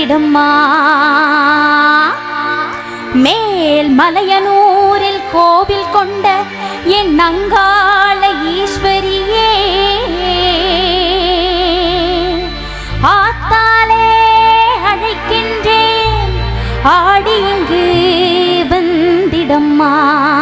மலர்ந்திடும்மா மேல் மலையனூரில் கோவில் கொண்ட என் அங்காள ஈஸ்வரியே. ஆத்தாலே அழைக்கின்றேன். ஆடி இங்கு வந்திடம்மா.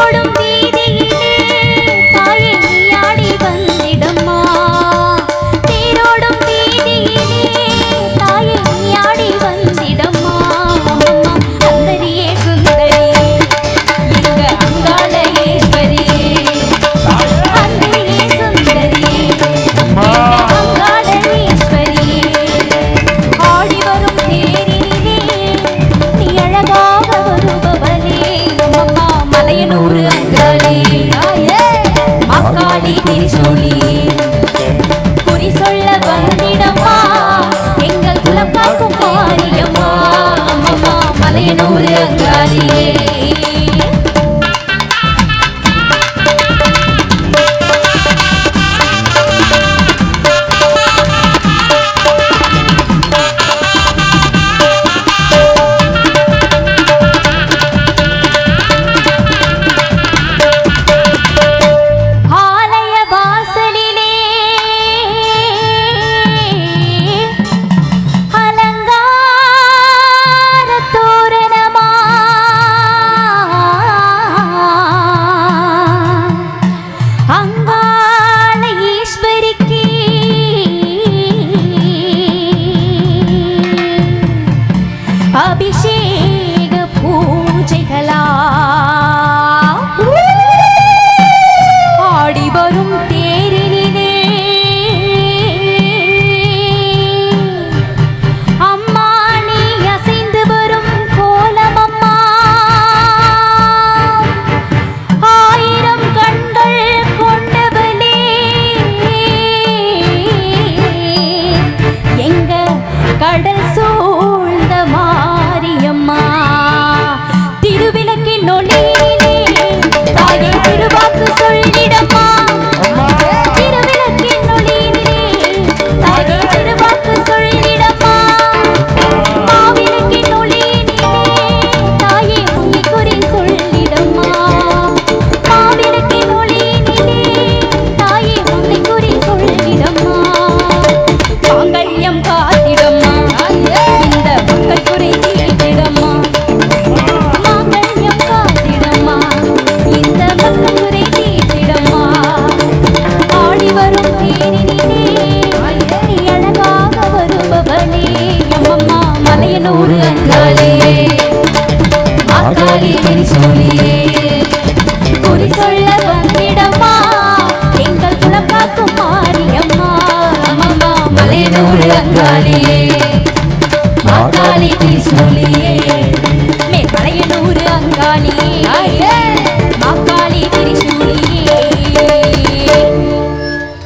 ஓடும்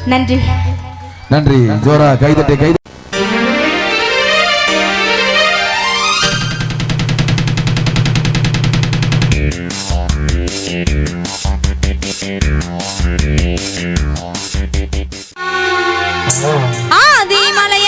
நன்றி. நன்றி. ஜோரா கைதட்டு கைது ஆதிமலை